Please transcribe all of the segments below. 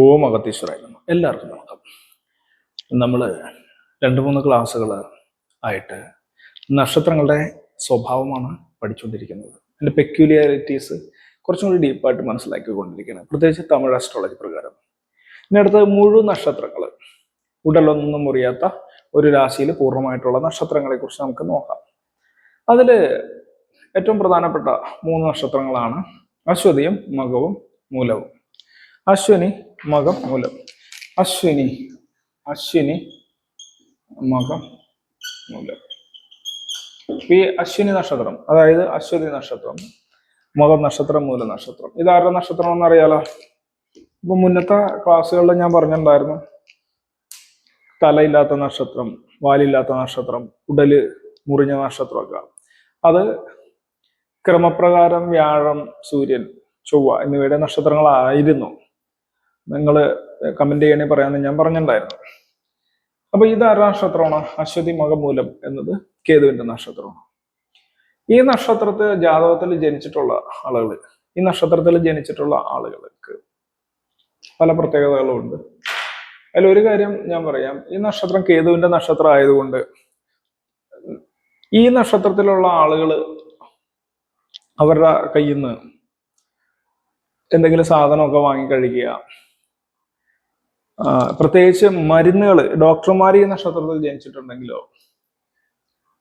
ഓം അഗത്തീശ്വരായിരുന്നു എല്ലാവർക്കും നമസ്കാരം. നമ്മൾ രണ്ട് മൂന്ന് ക്ലാസ്സുകൾ ആയിട്ട് നക്ഷത്രങ്ങളുടെ സ്വഭാവമാണ് പഠിച്ചുകൊണ്ടിരിക്കുന്നത്. അതിന്റെ പെക്യൂലിയാരിറ്റീസ് കുറച്ചും കൂടി ഡീപ്പായിട്ട് മനസ്സിലാക്കിക്കൊണ്ടിരിക്കുകയാണ്. പ്രത്യേകിച്ച് തമിഴ് ആസ്ട്രോളജി പ്രകാരം. ഇനി അടുത്തത് മുഴുവൻ നക്ഷത്രങ്ങൾ ഉടലൊന്നും മുറിയാത്ത ഒരു രാശിയിൽ പൂർണമായിട്ടുള്ള നക്ഷത്രങ്ങളെ കുറിച്ച് നമുക്ക് നോക്കാം. അതിൽ ഏറ്റവും പ്രധാനപ്പെട്ട മൂന്ന് നക്ഷത്രങ്ങളാണ് അശ്വതിയും മകവും മൂലവും. അശ്വനി മകം മൂലം. അശ്വിനി അശ്വിനി മകം മൂലം. ഈ അശ്വിനി നക്ഷത്രം അതായത് അശ്വതി നക്ഷത്രം മകം നക്ഷത്രം മൂല നക്ഷത്രം ഇതാരുടെ നക്ഷത്രം എന്നറിയാലോ? ഇപ്പൊ മുന്നത്തെ ക്ലാസ്സുകളിൽ ഞാൻ പറഞ്ഞിട്ടുണ്ടായിരുന്നു. തലയില്ലാത്ത നക്ഷത്രം വാലില്ലാത്ത നക്ഷത്രം ഉടൽ മുറിഞ്ഞ നക്ഷത്രമൊക്കെ. അത് ക്രമപ്രകാരം വ്യാഴം സൂര്യൻ ചൊവ്വ എന്നിവയുടെ നക്ഷത്രങ്ങളായിരുന്നു. നിങ്ങൾ കമന്റ് ചെയ്യണേ പറയാമെന്ന് ഞാൻ പറഞ്ഞിട്ടുണ്ടായിരുന്നു അപ്പൊ ഇത് ആരുടെ നക്ഷത്രമാണ്? അശ്വതി മകമൂലം എന്നത് കേതുവിന്റെ നക്ഷത്രമാണ്. ഈ നക്ഷത്രത്തെ ജാതകത്തിൽ ജനിച്ചിട്ടുള്ള ആളുകൾ ഈ നക്ഷത്രത്തിൽ ജനിച്ചിട്ടുള്ള ആളുകൾക്ക് പല പ്രത്യേകതകളും ഉണ്ട്. അതിൽ ഒരു കാര്യം ഞാൻ പറയാം. ഈ നക്ഷത്രം കേതുവിന്റെ നക്ഷത്രം ആയതുകൊണ്ട് ഈ നക്ഷത്രത്തിലുള്ള ആളുകൾ അവരുടെ കയ്യിൽ നിന്ന് എന്തെങ്കിലും സാധനമൊക്കെ വാങ്ങി കഴിക്കുക ആ, പ്രത്യേകിച്ച് മരുന്നുകൾ ഡോക്ടർമാർ ഈ നക്ഷത്രത്തിൽ ജനിച്ചിട്ടുണ്ടെങ്കിലോ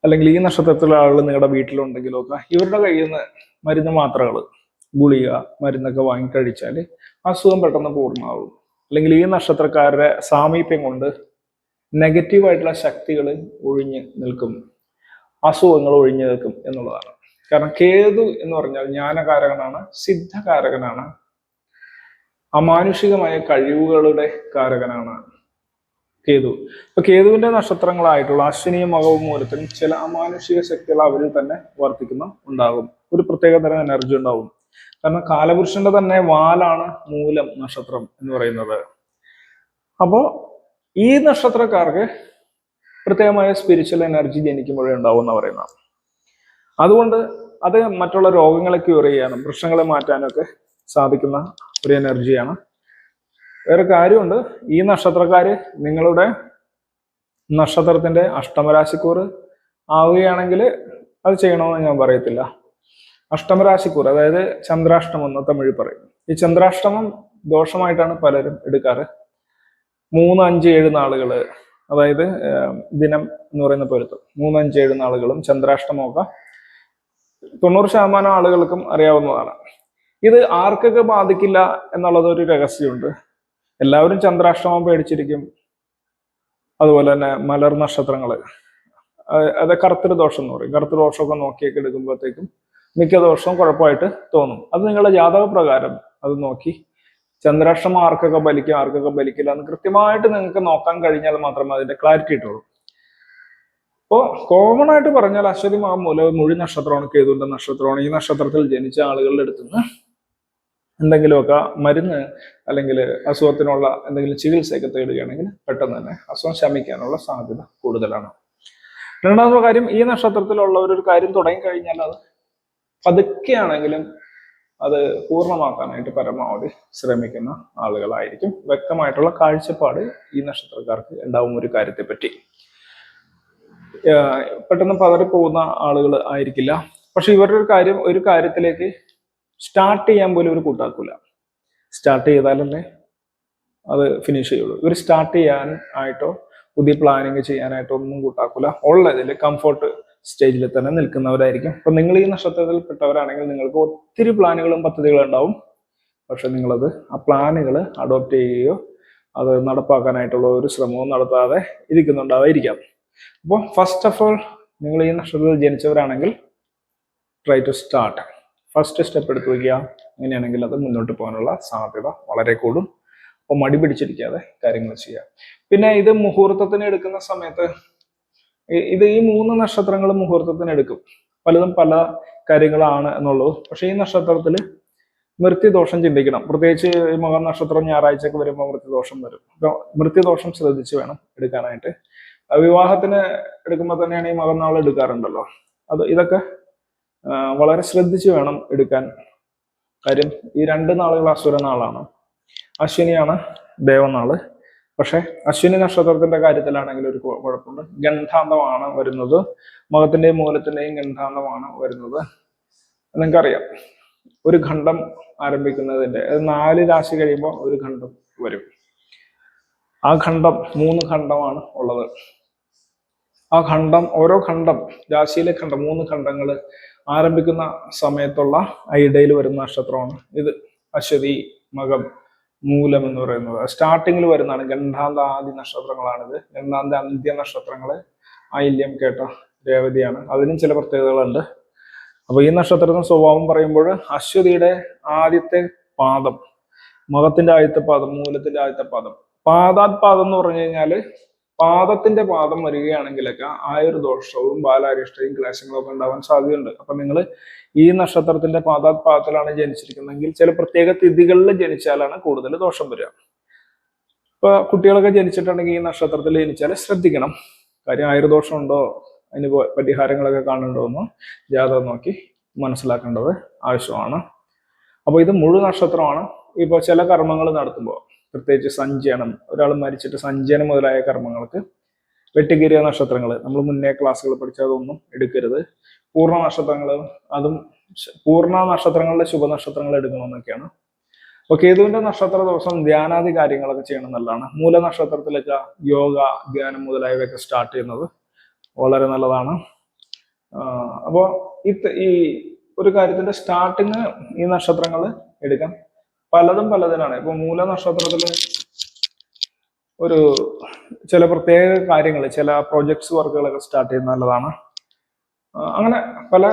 അല്ലെങ്കിൽ ഈ നക്ഷത്രത്തിലുള്ള ആളുകൾ നിങ്ങളുടെ വീട്ടിലുണ്ടെങ്കിലോ ഒക്കെ ഇവരുടെ കയ്യിൽ നിന്ന് മരുന്ന് മാത്രകൾ ഗുളിക മരുന്നൊക്കെ വാങ്ങി കഴിച്ചാൽ അസുഖം പെട്ടെന്ന് പൂർണമാവും. അല്ലെങ്കിൽ ഈ നക്ഷത്രക്കാരുടെ സാമീപ്യം കൊണ്ട് നെഗറ്റീവായിട്ടുള്ള ശക്തികൾ ഒഴിഞ്ഞ് നിൽക്കും. അസുഖങ്ങൾ ഒഴിഞ്ഞു നിൽക്കും എന്നുള്ളതാണ്. കാരണം കേതു എന്ന് പറഞ്ഞാൽ ജ്ഞാനകാരകനാണ് സിദ്ധകാരകനാണ് അമാനുഷികമായ കഴിവുകളുടെ കാരകനാണ് കേതു. ഇപ്പൊ കേതുവിന്റെ നക്ഷത്രങ്ങളായിട്ടുള്ള അശ്വിനിയും മകവും മൂലത്തിനും ചില അമാനുഷിക ശക്തികൾ അവരിൽ തന്നെ വർത്തിക്കുന്ന ഉണ്ടാകും. ഒരു പ്രത്യേക തരം എനർജി ഉണ്ടാവും. കാരണം കാലപുരുഷന്റെ തന്നെ വാലാണ് മൂലം നക്ഷത്രം എന്ന് പറയുന്നത്. അപ്പോ ഈ നക്ഷത്രക്കാർക്ക് പ്രത്യേകമായ സ്പിരിച്വൽ എനർജി ജനിക്കുമ്പോഴേ ഉണ്ടാവും എന്ന് പറയുന്നത്. അതുകൊണ്ട് അത് മറ്റുള്ള രോഗങ്ങളെ ക്യൂർ ചെയ്യാനും പ്രശ്നങ്ങളെ മാറ്റാനും ഒക്കെ സാധിക്കുന്ന ഒരു എനർജിയാണ്. വേറെ കാര്യമുണ്ട്. ഈ നക്ഷത്രക്കാർ നിങ്ങളുടെ നക്ഷത്രത്തിന്റെ അഷ്ടമരാശിക്കൂർ ആവുകയാണെങ്കിൽ അത് ചെയ്യണമെന്ന് ഞാൻ പറയത്തില്ല. അഷ്ടമരാശിക്കൂർ അതായത് ചന്ദ്രാഷ്ടമം എന്ന് തമിഴ് പറയും. ഈ ചന്ദ്രാഷ്ടമം ദോഷമായിട്ടാണ് പലരും എടുക്കാറ്. മൂന്ന് അഞ്ച് ഏഴ് നാളുകൾ അതായത് ദിനം എന്ന് പറയുന്ന പൊരുത്തം. മൂന്ന് അഞ്ച് ഏഴ് നാളുകളും ചന്ദ്രാഷ്ടമമൊക്കെ തൊണ്ണൂറ് ശതമാനം ആളുകൾക്കും അറിയാവുന്നതാണ്. ഇത് ആർക്കൊക്കെ ബാധിക്കില്ല എന്നുള്ളത് ഒരു രഹസ്യമുണ്ട്. എല്ലാവരും ചന്ദ്രാഷ്ടമം പേടിച്ചിരിക്കും. അതുപോലെ തന്നെ മലർ നക്ഷത്രങ്ങൾ അത് കർത്തൃദോഷം എന്ന് പറയും. കർത്തൃദോഷമൊക്കെ നോക്കിയൊക്കെ എടുക്കുമ്പോഴത്തേക്കും മിക്ക ദോഷവും കുഴപ്പമായിട്ട് തോന്നും. അത് നിങ്ങളുടെ ജാതക പ്രകാരം അത് നോക്കി. ചന്ദ്രാഷ്ടമം ആർക്കൊക്കെ ബലിക്കും ആർക്കൊക്കെ ബലിക്കില്ല എന്ന് കൃത്യമായിട്ട് നിങ്ങൾക്ക് നോക്കാൻ കഴിഞ്ഞാൽ മാത്രമേ അതിന്റെ ക്ലാരിറ്റി കിട്ടുള്ളൂ. അപ്പോൾ കോമൺ ആയിട്ട് പറഞ്ഞാൽ അശ്വതി മൂല മുഴി നക്ഷത്രമാണ് കേതുവിന്റെ നക്ഷത്രമാണ്. ഈ നക്ഷത്രത്തിൽ ജനിച്ച ആളുകളുടെ അടുത്ത് നിന്ന് എന്തെങ്കിലുമൊക്കെ മരുന്ന് അല്ലെങ്കിൽ അസുഖത്തിനുള്ള എന്തെങ്കിലും ചികിത്സയൊക്കെ തേടുകയാണെങ്കിൽ പെട്ടെന്ന് തന്നെ അസുഖം ശമിക്കാനുള്ള സാധ്യത കൂടുതലാണ്. രണ്ടാമത്തെ കാര്യം ഈ നക്ഷത്രത്തിലുള്ള ഒരു കാര്യം തുടങ്ങിക്കഴിഞ്ഞാൽ അത് പതുക്കെയാണെങ്കിലും അത് പൂർണമാക്കാനായിട്ട് പരമാവധി ശ്രമിക്കുന്ന ആളുകളായിരിക്കും. വ്യക്തമായിട്ടുള്ള കാഴ്ചപ്പാട് ഈ നക്ഷത്രക്കാർക്ക് ഉണ്ടാവും ഒരു കാര്യത്തെ പറ്റി പെട്ടെന്ന് പതറിപ്പോകുന്ന ആളുകൾ ആയിരിക്കില്ല. പക്ഷെ ഇവരുടെ ഒരു കാര്യം ഒരു കാര്യത്തിലേക്ക് സ്റ്റാർട്ട് ചെയ്യാൻ പോലും ഒരു കൂട്ടാക്കൂല. സ്റ്റാർട്ട് ചെയ്താലല്ലേ അത് ഫിനിഷ് ചെയ്യുള്ളൂ. ഇവർ സ്റ്റാർട്ട് ചെയ്യാൻ ആയിട്ടോ പുതിയ പ്ലാനിങ് ചെയ്യാനായിട്ടോ ഒന്നും കൂട്ടാക്കൂല. ഉള്ളതിൽ കംഫോർട്ട് സ്റ്റേജിൽ തന്നെ നിൽക്കുന്നവരായിരിക്കും. അപ്പൊ നിങ്ങൾ ഈ നക്ഷത്രത്തിൽ പെട്ടവരാണെങ്കിൽ നിങ്ങൾക്ക് ഒത്തിരി പ്ലാനുകളും പദ്ധതികളും ഉണ്ടാവും. പക്ഷെ നിങ്ങളത് ആ പ്ലാനുകൾ അഡോപ്റ്റ് ചെയ്യുകയോ അത് നടപ്പാക്കാനായിട്ടുള്ള ഒരു ശ്രമവും നടത്താതെ ഇരിക്കുന്നുണ്ടാവായിരിക്കാം അപ്പോൾ ഫസ്റ്റ് ഓഫ് ഓൾ നിങ്ങൾ ഈ നക്ഷത്രത്തിൽ ജനിച്ചവരാണെങ്കിൽ try to start first step എടുത്ത് വയ്ക്കുക അങ്ങനെയാണെങ്കിൽ അത് മുന്നോട്ട് പോകാനുള്ള സാധ്യത വളരെ കൂടും. അപ്പോൾ മടി പിടിച്ചിരിക്കാതെ കാര്യങ്ങൾ ചെയ്യുക പിന്നെ ഇത് മുഹൂർത്തത്തിന് എടുക്കുന്ന സമയത്ത് ഇത് ഈ മൂന്ന് നക്ഷത്രങ്ങൾ മുഹൂർത്തത്തിന് എടുക്കും. പലതും പല കാര്യങ്ങളാണ് എന്നുള്ളത്. പക്ഷേ ഈ നക്ഷത്രത്തിൽ മൃത്യുദോഷം ചിന്തിക്കണം. പ്രത്യേകിച്ച് ഈ മകം നക്ഷത്രം ഞായറാഴ്ചയൊക്കെ വരുമ്പോൾ മൃത്യുദോഷം വരും. മൃത്യുദോഷം ശ്രദ്ധിച്ച് വേണം എടുക്കാനായിട്ട്. വിവാഹത്തിന് എടുക്കുമ്പോൾ തന്നെയാണ് ഈ മകം നാൾ എടുക്കാറുണ്ടല്ലോ. അത് ഇതൊക്കെ വളരെ ശ്രദ്ധിച്ച് വേണം എടുക്കാൻ. കാര്യം ഈ രണ്ട് നാളുകൾ അസുര നാളാണ്. അശ്വിനിയാണ് ദേവനാൾ. പക്ഷെ അശ്വിനി നക്ഷത്രത്തിന്റെ കാര്യത്തിലാണെങ്കിൽ ഒരു കുഴപ്പമുണ്ട്. ഗന്ധാന്തമാണ് വരുന്നത്. മുഖത്തിന്റെയും മൂലത്തിന്റെയും ഗന്ധാന്തമാണ് വരുന്നത്. നിങ്ങൾക്കറിയാം ഒരു ഖണ്ഡം ആരംഭിക്കുന്നതിന്റെ നാല് രാശി കഴിയുമ്പോൾ ഒരു ഖണ്ഡം വരും. ആ ഖണ്ഡം മൂന്ന് ഖണ്ഡമാണ് ഉള്ളത്. ആ ഖണ്ഡം ഓരോ ഖണ്ഡം രാശിയിലെ ഖണ്ഡം മൂന്ന് ഖണ്ഡങ്ങൾ ആരംഭിക്കുന്ന സമയത്തുള്ള ഐഡയിൽ വരുന്ന നക്ഷത്രമാണ്. ഇത് അശ്വതി മകം മൂലം എന്ന് പറയുന്നത്. സ്റ്റാർട്ടിങ്ങിൽ വരുന്നതാണ് ഗണ്ഡാന്ത ആദ്യ നക്ഷത്രങ്ങളാണിത്. ഗണ്ഡാന്ത അന്ത്യ നക്ഷത്രങ്ങൾ ആയില്യം കേട്ട രേവതിയാണ്. അതിനും ചില പ്രത്യേകതകളുണ്ട്. അപ്പോൾ ഈ നക്ഷത്രത്തിന്റെ സ്വഭാവം പറയുമ്പോൾ അശ്വതിയുടെ ആദ്യത്തെ പാദം മകത്തിന്റെ ആദ്യത്തെ പാദം മൂലത്തിന്റെ ആദ്യത്തെ പാദം. പാദാത് പാദം എന്ന് പറഞ്ഞു കഴിഞ്ഞാൽ പാദത്തിന്റെ പാദം വരികയാണെങ്കിലൊക്കെ ആയുർദോഷവും ബാലാരിഷ്ടയും ക്ലേശങ്ങളും ഒക്കെ ഉണ്ടാവാൻ സാധ്യതയുണ്ട്. അപ്പൊ നിങ്ങൾ ഈ നക്ഷത്രത്തിന്റെ പാദാത് പാദത്തിലാണ് ജനിച്ചിരിക്കുന്നതെങ്കിൽ ചില പ്രത്യേക തിഥികളിൽ ജനിച്ചാലാണ് കൂടുതൽ ദോഷം വരിക. ഇപ്പൊ കുട്ടികളൊക്കെ ജനിച്ചിട്ടുണ്ടെങ്കിൽ ഈ നക്ഷത്രത്തിൽ ജനിച്ചാൽ ശ്രദ്ധിക്കണം. കാര്യം ആയുർദോഷം ഉണ്ടോ അതിന് പരിഹാരങ്ങളൊക്കെ കാണുന്നുണ്ടോ എന്ന് ജാതകം നോക്കി മനസ്സിലാക്കേണ്ടത് ആവശ്യമാണ്. അപ്പോൾ ഇത് മുഴു നക്ഷത്രമാണ്. ഇപ്പോൾ ചില കർമ്മങ്ങൾ നടത്തുമ്പോൾ പ്രത്യേകിച്ച് സഞ്ചയനം. ഒരാൾ മരിച്ചിട്ട് സഞ്ചയനം മുതലായ കർമ്മങ്ങൾക്ക് വെട്ടിക്കീറിയ നക്ഷത്രങ്ങൾ നമ്മൾ മുന്നേ ക്ലാസ്സുകൾ പഠിച്ചതൊന്നും എടുക്കരുത്. പൂർണ നക്ഷത്രങ്ങൾ അതും പൂർണ നക്ഷത്രങ്ങളുടെ ശുഭനക്ഷത്രങ്ങൾ എടുക്കണമെന്നൊക്കെയാണ്. അപ്പൊ കേതുവിന്റെ നക്ഷത്ര ദിവസം ധ്യാനാദി കാര്യങ്ങളൊക്കെ ചെയ്യണം നല്ലതാണ് മൂല നക്ഷത്രത്തിലൊക്കെ യോഗ ധ്യാനം മുതലായവയൊക്കെ സ്റ്റാർട്ട് ചെയ്യുന്നത് വളരെ നല്ലതാണ്. അപ്പോൾ ഈ ഒരു കാര്യത്തിന്റെ സ്റ്റാർട്ടിങ് ഈ നക്ഷത്രങ്ങൾ എടുക്കാം. പലതും പലതിനാണ്. ഇപ്പൊ മൂല നക്ഷത്രത്തിൽ ഒരു ചില പ്രത്യേക കാര്യങ്ങൾ ചില പ്രോജക്ട്സ് വർക്കുകളൊക്കെ സ്റ്റാർട്ട് ചെയ്യുന്നത് നല്ലതാണ്. അങ്ങനെ പല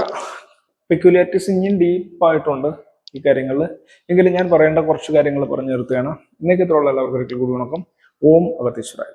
പെക്യുലാരിറ്റീസ് ഇനിയും ഡീപ്പായിട്ടുണ്ട് ഈ കാര്യങ്ങളിൽ എങ്കിലും ഞാൻ പറയേണ്ട കുറച്ച് കാര്യങ്ങൾ പറഞ്ഞു നിർത്തുകയാണ്. ഇന്നേക്ക് എല്ലാവർക്കും ഒരിക്കൽ കൂടി വണക്കം. ഓം അഗത്തീശ്വരായ